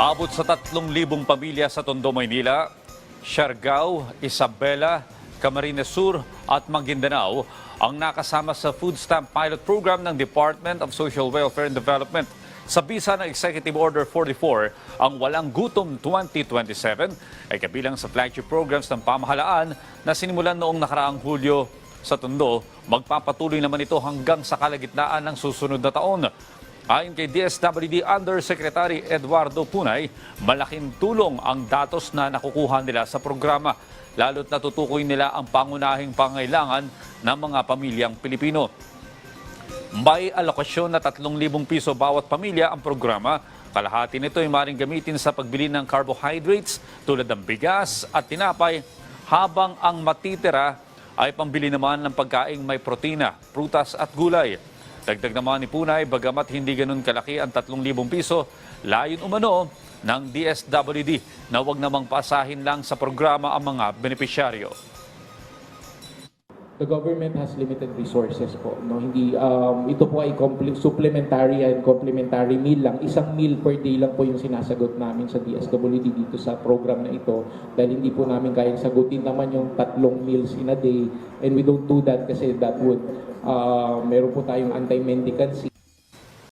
Abot sa 3,000 pamilya sa Tondo, Maynila, Siargao, Isabela, Camarines Sur at Maguindanao ang nakasama sa food stamp pilot program ng Department of Social Welfare and Development. Sa bisa ng Executive Order 44, ang Walang Gutom 2027 ay kabilang sa flagship programs ng pamahalaan na sinimulan noong nakaraang Hulyo sa Tondo. Magpapatuloy naman ito hanggang sa kalagitnaan ng susunod na taon. Ayon kay DSWD Undersecretary Eduardo Punay, malaking tulong ang datos na nakukuha nila sa programa, lalo't natutukoy nila ang pangunahing pangailangan ng mga pamilyang Pilipino. May alokasyon na 3,000 piso bawat pamilya ang programa. Kalahati nito ay maring gamitin sa pagbili ng carbohydrates tulad ng bigas at tinapay, habang ang matitira ay pambili naman ng pagkaing may protina, prutas at gulay. Dagdag naman ni Punay, bagamat hindi ganun kalaki ang 3,000 piso, layon umano ng DSWD na wag namang pasahin lang sa programa ang mga benepisyaryo. The government has limited resources po. No? Hindi, um, ito po ay supplementary and complementary meal lang. Isang meal per day lang po yung sinasagot namin sa DSWD dito sa program na ito. Dahil hindi po namin kayang sagutin naman yung tatlong meals in a day. And we don't do that kasi that would, uh, meron po tayong anti-mendicancy